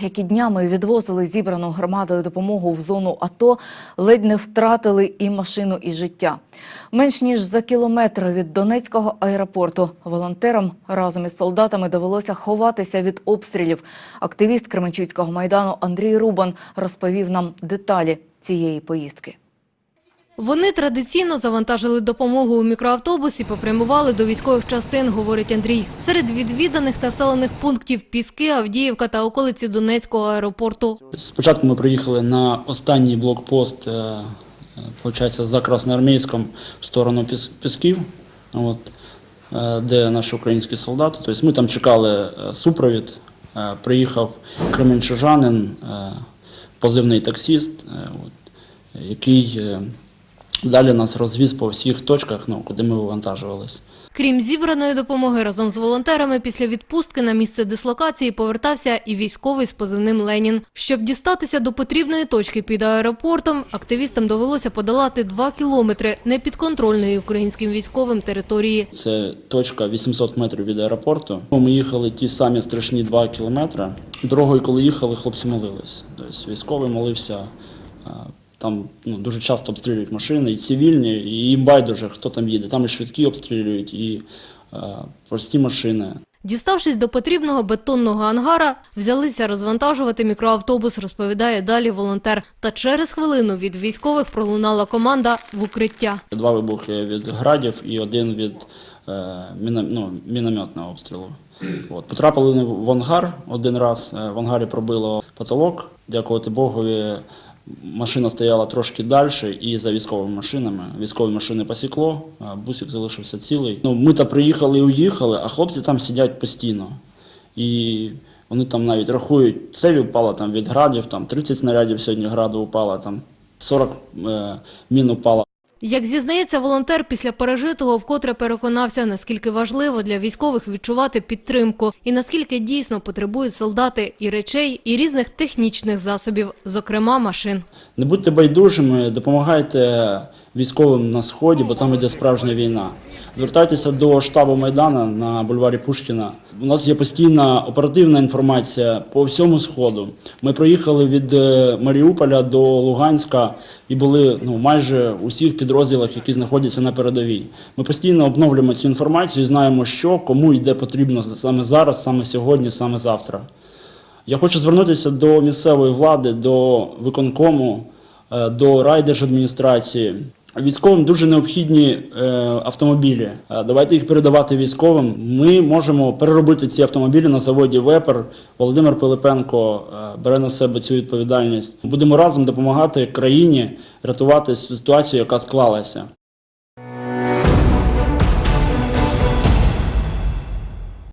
які днями відвозили зібрану громадою допомогу в зону АТО, ледь не втратили і машину, і життя. Менш ніж за кілометр від Донецького аеропорту волонтерам разом із солдатами довелося ховатися від обстрілів. Активіст Кременчуцького майдану Андрій Рубан розповів нам деталі цієї поїздки. Вони традиційно завантажили допомогу у мікроавтобус і попрямували до військових частин, говорить Андрій. Серед відвіданих населених пунктів Піски, Авдіївка та околиці Донецького аеропорту. Спочатку ми приїхали на останній блокпост, е, е, за Красноармійськом в сторону Піс- Пісків, от, е, де наші українські солдати. Тобто ми там чекали е, супровід. Приїхав кременчужанин, позивний таксіст, от, який далі нас розвіз по всіх точках, ну, куди ми вивантажувалися. Крім зібраної допомоги, разом з волонтерами після відпустки на місце дислокації повертався і військовий з позивним Ленін. Щоб дістатися до потрібної точки під аеропортом, активістам довелося подолати два кілометри непідконтрольної українським військовим території. Це точка 800 метрів від аеропорту. Ми їхали ті самі страшні 2 кілометри. Дорогою, коли їхали, хлопці молились. Тобто військовий молився. Там ну, дуже часто обстрілюють машини, і цивільні, і їм байдуже, хто там їде. Там і швидкі обстрілюють, і а, прості машини. Діставшись до потрібного бетонного ангара, взялися розвантажувати мікроавтобус, розповідає далі волонтер. Та через хвилину від військових пролунала команда в укриття. Два вибухи від градів і один від е, міно, ну, мінометного обстрілу. От. Потрапили в ангар один раз. Е, В ангарі пробило потолок. Дякувати Богові, машина стояла трошки далі і за військовими машинами. Військові машини посікло, а бусик залишився цілий. Ну, ми то приїхали і уїхали, а хлопці там сидять постійно. І вони там навіть рахують, це упала там від градів, там 30 снарядів сьогодні граду упало, там 40 е, мін упало. Як зізнається волонтер, після пережитого вкотре переконався, наскільки важливо для військових відчувати підтримку і наскільки дійсно потребують солдати і речей, і різних технічних засобів, зокрема машин. Не будьте байдужими, допомагайте військовим на сході, бо там йде справжня війна. Звертайтеся до штабу Майдана на бульварі Пушкіна. У нас є постійна оперативна інформація по всьому сходу. Ми проїхали від е, Маріуполя до Луганська і були ну, майже у всіх підрозділах, які знаходяться на передовій. Ми постійно обновлюємо цю інформацію і знаємо, що кому йде потрібно саме зараз, саме сьогодні, саме завтра. Я хочу звернутися до місцевої влади, до виконкому, е, до райдержадміністрації. Військовим дуже необхідні е, автомобілі. Е, Давайте їх передавати військовим. Ми можемо переробити ці автомобілі на заводі Вепер. Володимир Пилипенко е, бере на себе цю відповідальність. Будемо разом допомагати країні рятувати ситуацію, яка склалася.